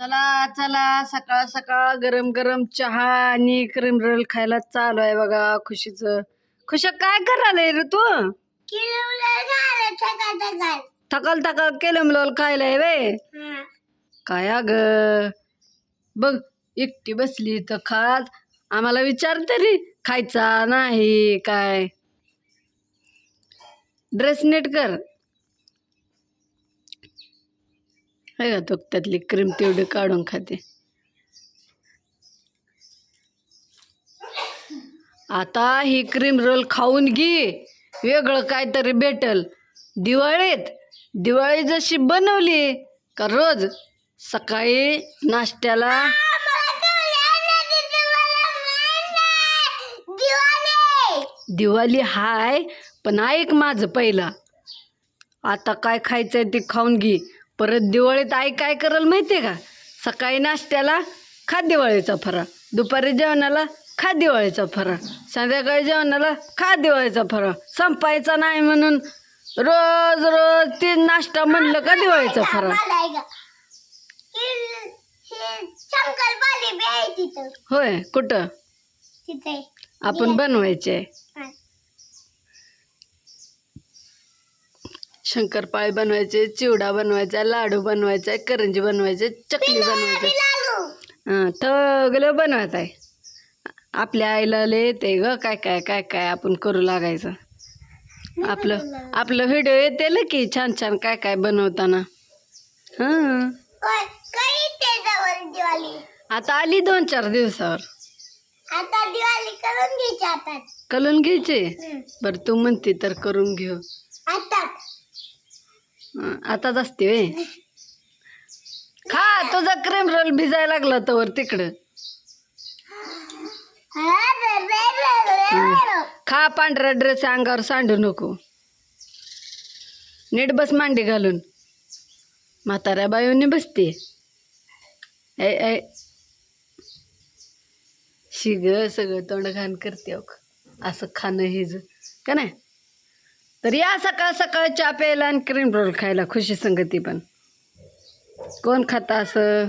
चला चला सकाळ सकाळ गरम गरम चहा आणि क्रीम रोल खायला चालू आहे बघा खुशीच. खुश काय करायला रे तू? थकल थकल केलं लोल खायलाय वे. काय ग बघ एकटी बसली तर खात. आम्हाला विचार तरी खायचा नाही काय? ड्रेस नीट कर. आहे का तो त्यातली क्रीम तेवढी काढून खाते. आता ही क्रीम रोल खाऊन घे. वेगळं काहीतरी भेटल. दिवाळीत दिवाळी जशी बनवली का रोज सकाळी नाश्त्याला? दिवाळी हाय पण ऐक माझं पहिला. आता काय खायचंय ते खाऊन घे. परत दिवाळीत आई काय करल माहितीये का? सकाळी नाश्त्याला खा दिवाळीचा फराळ दुपारी जेवणाला खा दिवाळीचा फराळ संध्याकाळी जेवणाला खा दिवाळीचा फराळ संपायचा नाही म्हणून रोज रोज ते नाश्ता म्हणलं का दिवाळीचा फराळ आहे होय कुठं? आपण बनवायचे शंकरपाळे बनवायचे चिवडा बनवायचा लाडू बनवायचा करंजी बनवायचे चकली बनवायचे. हां सगळं बनवायचं आहे. आपल्या आईला येते ग काय काय काय काय आपण करू लागायचं. आपलं आपलं व्हिडिओ येते की छान छान काय काय बनवताना. हां. आता आली दोन चार दिवसावर. आता दिवाळी करून घ्यायची आता. कलून घ्यायचे? बरं तू म्हणते तर करून घेऊ. आता आताच असते वे खा तुझा क्रीम रोल भिजायला लागला तर तिकडं. खा पांढरा ड्रेस अंगावर सांडू नको. नीट बस मांडी घालून. म्हाताऱ्या बायूने बसते. ऐ ऐ. शिग सगळं तोंड घाण करते अहो. असं खाणं हिज का नाही? तर या सकाळ सकाळ चहा प्यायला आणि क्रीम रोल खायला खुशी संगती पण. कोण खाता असं?